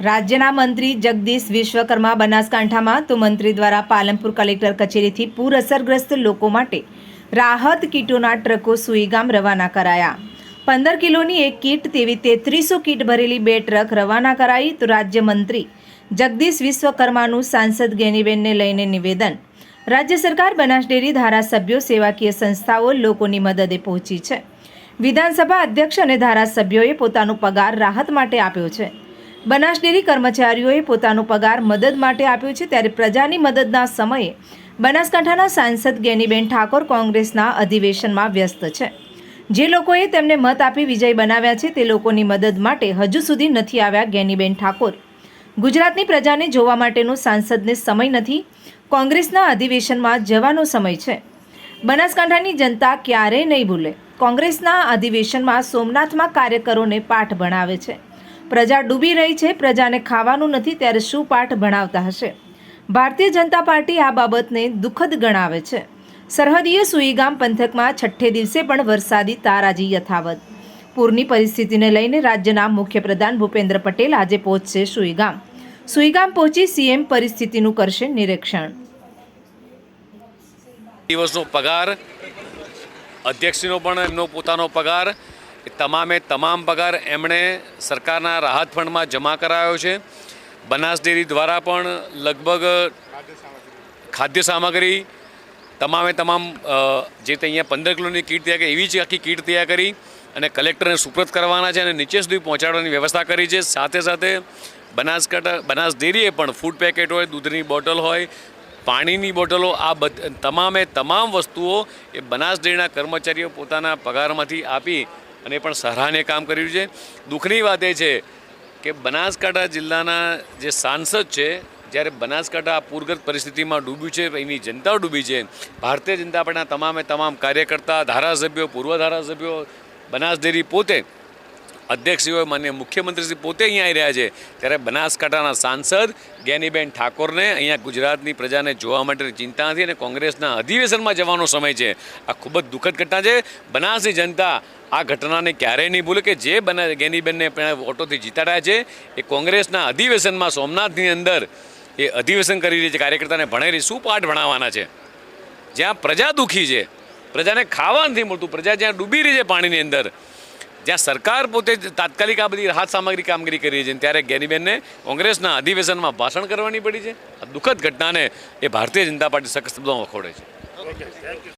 રાજ્યના મંત્રી જગદીશ વિશ્વકર્મા બનાસકાંઠામાં તો મંત્રી દ્વારા પાલનપુર કલેક્ટર કચેરીથી પૂર અસરગ્રસ્ત લોકો માટે રાહત કીટોના ટ્રકો સુઈગામ રવાના કરાયા. પંદર કિલોની એક કીટ તેવી તેત્રીસો કીટ ભરેલી બે ટ્રક રવાના કરાઈ તો રાજ્યમંત્રી જગદીશ વિશ્વકર્માનું સાંસદ ગેનીબેનને લઈને નિવેદન. રાજ્ય સરકાર બનાસ ડેરી ધારાસભ્યો, સેવાકીય સંસ્થાઓ લોકોની મદદે પહોંચી છે. વિધાનસભા અધ્યક્ષ અને ધારાસભ્યોએ પોતાનો પગાર રાહત માટે આપ્યો છે. બનાસ ડેરી કર્મચારીઓએ પોતાનો પગાર મદદ માટે આપ્યો છે ત્યારે પ્રજાની મદદના સમયે બનાસકાંઠાના સાંસદ ગેનીબેન ઠાકોર કોંગ્રેસના અધિવેશનમાં વ્યસ્ત છે. જે લોકોએ તેમને મત આપી વિજય બનાવ્યા છે તે લોકોની મદદ માટે હજુ સુધી નથી આવ્યા ગેનીબેન ઠાકોર. ગુજરાતની પ્રજાને જોવા માટેનો સાંસદને સમય નથી. કોંગ્રેસના અધિવેશનમાં જવાનો સમય છે. બનાસકાંઠાની જનતા ક્યારેય નહીં ભૂલે. કોંગ્રેસના અધિવેશનમાં સોમનાથમાં કાર્યકરોને પાઠ ભણાવે છે. પ્રજા ડૂબી રહી છે, પ્રજાને ખાવાનું નથી, ત્યારે શું પાઠ ભણાવતા હશે? ભારતીય જનતા પાર્ટી આ બાબતને દુઃખદ ગણાવે છે. સરહદીય સુઈગામ પંથકમાં છઠ્ઠે દિવસે પણ વરસાદી તારાજી યથાવત. પૂરની પરિસ્થિતિને લઈને રાજ્યના મુખ્યપ્રધાન ભૂપેન્દ્ર પટેલ આજે પહોંચશે સુઈગામ. સુઈગામ પહોંચી સીએમ પરિસ્થિતિનું કરશે નિરીક્ષણ. દિવસનો પગાર, અધ્યક્ષનો પણ એમનો પોતાનો પગાર તમામે તમામ પગાર એમણે સરકારના રાહત ફંડમાં જમા કરાયો છે. બનાસ ડેરી દ્વારા પણ લગભગ ખાદ્ય સામગ્રી તમામે તમામ જે તે અહીંયા પંદર કિલોની કીટ તૈયાર કરી, એવી જ આખી કીટ તૈયાર કરી અને કલેક્ટરને સુપ્રત કરવાના છે અને નીચે સુધી પહોંચાડવાની વ્યવસ્થા કરી છે. સાથે સાથે બનાસકાંઠા બનાસ ડેરીએ પણ ફૂડ પેકેટ હોય, દૂધની બોટલ હોય, પાણીની બોટલો, આ બધ, તમામે તમામ વસ્તુઓ એ બનાસ ડેરીના કર્મચારીઓ પોતાના પગારમાંથી આપી અને એ પણ સરાહનીય કામ કર્યું છે. દુઃખની વાત એ છે કે બનાસકાંઠા જિલ્લાના જે સાંસદ છે, જ્યારે બનાસકાંઠા આ પૂરગ્રસ્ત પરિસ્થિતિમાં ડૂબ્યું છે, એની જનતા ડૂબી છે, ભારતીય જનતા પાર્ટીના તમામે તમામ કાર્યકર્તા, ધારાસભ્યો, પૂર્વ ધારાસભ્યો, બનાસ ડેરી પોતે અધ્યક્ષશ્રીઓ માન્ય મુખ્યમંત્રીશ્રી પોતે અહીંયા આવી રહ્યા છે. ત્યારે બનાસકાંઠાના સાંસદ જ્ઞાનીબેન ઠાકોરને અહીંયા ગુજરાતની પ્રજાને જોવા માટેની ચિંતા નથી અને કોંગ્રેસના અધિવેશનમાં જવાનો સમય છે. આ ખૂબ જ દુઃખદ ઘટના છે. બનાસની જનતા આ ઘટનાને ક્યારેય નહીં ભૂલે કે જે બના ગેનીબેનને ઓટોથી જીતાડ્યા છે, એ કોંગ્રેસના અધિવેશનમાં સોમનાથની અંદર એ અધિવેશન કરી રહી છે, કાર્યકર્તાને ભણાવી શું પાઠ ભણાવવાના છે. જ્યાં પ્રજા દુઃખી છે, પ્રજાને ખાવા નથી મળતું, પ્રજા જ્યાં ડૂબી રહી છે પાણીની અંદર જ્યાં સરકાર પોતે તાત્કાલિક આ બધી રાહત સામગ્રી કામગીરી કરી છે, ત્યારે ગેનીબેનને કોંગ્રેસના અધિવેશનમાં ભાષણ કરવાની પડી છે. આ દુઃખદ ઘટનાને એ ભારતીય જનતા પાર્ટી સખત શબ્દોમાં વખોડે છે.